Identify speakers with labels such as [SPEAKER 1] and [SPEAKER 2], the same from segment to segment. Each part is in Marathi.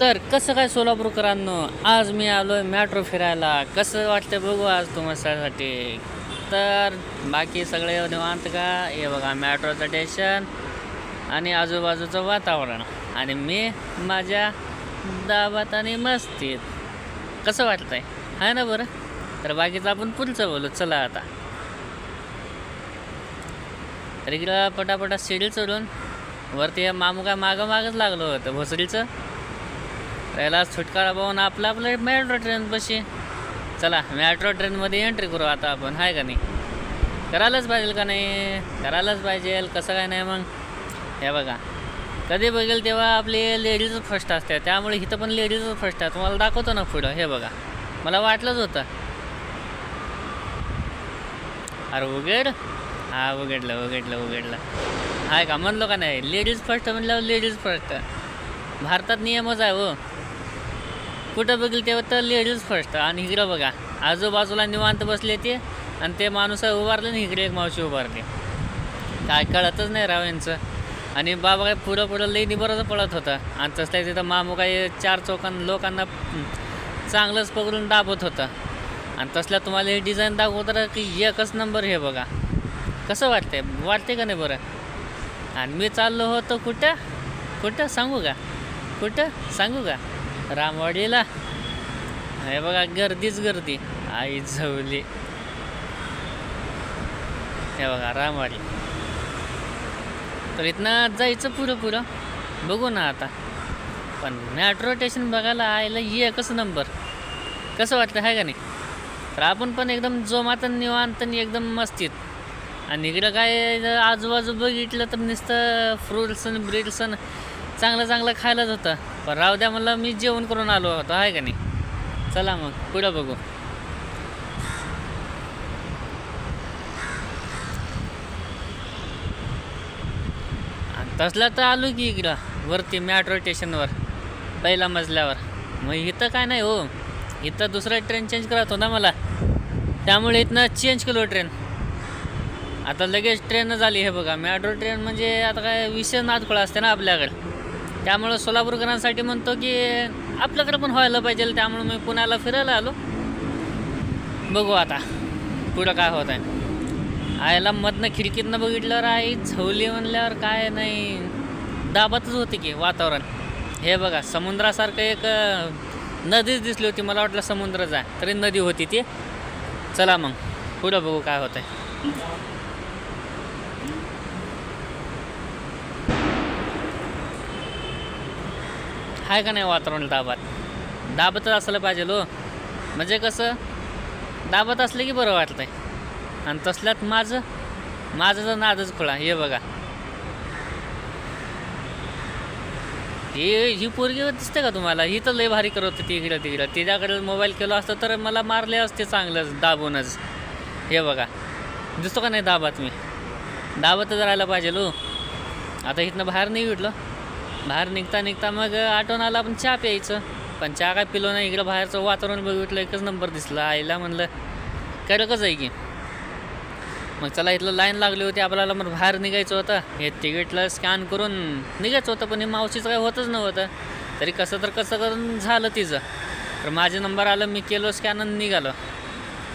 [SPEAKER 1] तर कसं काय सोलापूरकरांनो आज मी आलो आहे मॅट्रो फिरायला. कसं वाटतं बघू आज तुमच्यासाठी तर बाकी सगळे निवांत का? हे बघा मॅट्रोचं स्टेशन आणि आजूबाजूचं वातावरण. आणि मी माझ्या दाबात आणि मस्तीत. कसं वाटतं आहे ना बरं? तर बाकीचं आपण पुढचं बोलू. चला आता. तर इकडं पटापटा शिडी चढून वरती मामू काय मागं मागंच लागलं होतं. भोसरीचं? त्याला सुटकारा पाहून आपलं आपलं मेट्रो ट्रेन बशी. चला मेट्रो ट्रेनमध्ये एंट्री करू आता आपण आहे का नाही? करायलाच पाहिजे का नाही? करायलाच पाहिजे कसं काय नाही मग? हे बघा. कधी बघेल तेव्हा आपली लेडीजच फर्स्ट असते. त्यामुळे इथं पण लेडीजच फर्स्ट आहे. तुम्हाला दाखवतो ना पुढं हे बघा. मला वाटलंच होतं. अरे उघड. हा उघडलं उघडलं उघडलं. आहे का? म्हणलो का नाही? लेडीज फर्स्ट म्हणल्यावर लेडीज फर्स्ट भारतात नियमच आहे हो. कुठं बघेल तेव्हा तर लेडीज फर्स्ट आणि इकडं बघा. आजूबाजूला निवांत बसले ते आणि ते माणूस उभारले ना इकडे एक मावशी उभारली. काय कळतच नाही राव यांचं. आणि बाबा काय पुढं पुढं लई निबरच पडत होता. आणि तसल्या तिथं मामू काय चार चौकां लोकांना चांगलंच पकडून दाबत होतं. आणि तसल्या तुम्हाला हे डिझाईन दाखवतं की एकच नंबर हे बघा. कसं वाटतंय? वाटते का नाही बरं? आणि मी चाललो होतो कुठं? कुठं? सांगू का? कुठं? सांगू का? रामवाडीला? हे बघा गर्दीच गर्दी. आई झवली. हे बघा रामवाडी. तर इथनं जायचं पुरं पुरं. बघू ना आता. पण मॅट्रो स्टेशन बघायला आयला एकच नंबर कसं वाटतं आहे का नाही? तर आपण पण एकदम जोमात निवांत आणि एकदम मस्तीत आणि इकडं काय आजूबाजू बघितलं तर नुसतं फ्रुट्स आणि ब्रेड्स आणि चांगलं चांगलं खायलाच होतं पण राहू द्या म्हणलं मी जेवण करून आलो होतो आहे का नाही? चला मग पुढं बघू. आणि तसला तर आलो की इकडं वरती मॅट्रो स्टेशनवर पहिला मजल्यावर. मग इथं काय नाही हो इथं दुसरा ट्रेन चेंज करत होता मला. त्यामुळे इथनं चेंज केलो ट्रेन आता लगेच ट्रेन झाली हे बघा मॅट्रो ट्रेन म्हणजे आता काय विषय नादखोळा असते ना आपल्याकडं. त्यामुळं सोलापूरकरांसाठी म्हणतो की आपल्याकडे पण व्हायला पाहिजे त्यामुळं मी पुण्याला फिरायला आलो. बघू आता पुढं काय होत आहे आयला मधनं खिडकीतनं बघितल्यावर आई झवली म्हणल्यावर काय नाही. दाबातच होते की वातावरण. हे बघा समुद्रासारखं एक नदीच दिसली होती. मला वाटलं समुद्रच आहे तरी नदी होती ती. चला मग पुढं बघू काय होतं आहे आहे का नाही वातावरण दाबात? दाबतच असलं पाहिजे लो म्हणजे कसं दाबत असलं की बरं वाटतंय. आणि तसल्यात माझं माझं तर नादच खुळा हे बघा. ही ही पोरगी दिसते का तुम्हाला? ही तर लय भारी करत होती इकडं तिकडं. तिच्याकडे मोबाईल केला असतं तर मला मारले असते चांगलंच दाबूनच. हे बघा. दिसतो का नाही दाबात मी? दाबतच राहायला पाहिजे लो आता इथनं बाहेर नाही उठलं बाहेर निघता निघता मग आठवण आला पण चहा प्यायचं. पण चहा काय पिलो नाही इकडं बाहेरचं वातावरण बघितलं एकच नंबर दिसला. आईला म्हणलं कडकच आहे की. मग चला इथलं लाईन लागली होती आपल्याला मग बाहेर निघायचं होतं. हे तिकीटला स्कॅन करून निघायचं होतं पण हे मावशीचं काय होतच नव्हतं. तरी कसं तर कसं करून झालं तिचं. तर माझे नंबर आलं मी केलो स्कॅन आणि निघालो.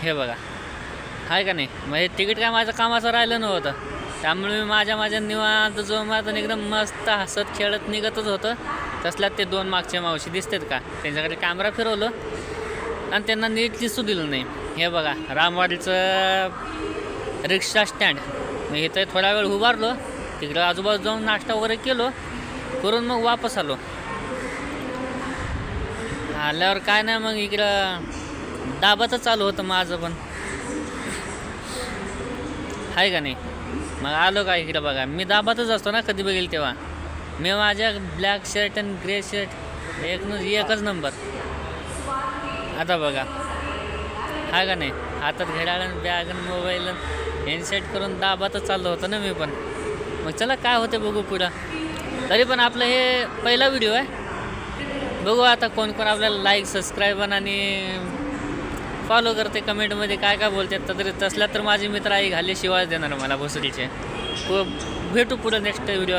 [SPEAKER 1] हे बघा. आहे का नाही? मग हे तिकीट काय माझं कामाचं राहिलं नव्हतं. त्यामुळे मी माझ्या माझ्या निवांत जोमात माझं एकदम मस्त हसत खेळत निघतच होतं. तसल्यात ते दोन मागचे मावशी दिसतात का? त्यांच्याकडे कॅमेरा फिरवलं आणि त्यांना नीट दिसू दिलं नाही. हे बघा रामवाडीचं रिक्षा स्टँड मी इथं थोडा वेळ उभारलो तिकडं आजूबाजू जाऊन नाश्ता वगैरे केलो करून मग वापस आलो. आल्यावर काय नाही मग इकडं दाबाचं चालू होतं माझं पण. आहे का नाही? मग आलो का इकडं बघा. मी दाबातच असतो ना कधी बघेल तेव्हा. मी माझ्या ब्लॅक शर्ट आणि ग्रे शर्ट एक न एकच नंबर आता बघा. हा का नाही? हातात घड्याळ बॅग आणि मोबाईल हँडसेट करून दाबातच चाललो होतो ना मी पण. मग चला काय होते बघू पुढं. तरी पण आपलं हे पहिला व्हिडिओ आहे. बघू आता कोण कोण आपल्याला लाईक सबस्क्राईब आणि फॉलो करते कमेंटमध्ये काय काय बोलतात तर तरी तसल्या तर माझे मित्र आई घाले शिवाय देणार मला भोसडीचे भेटू पुढं नेक्स्ट व्हिडिओ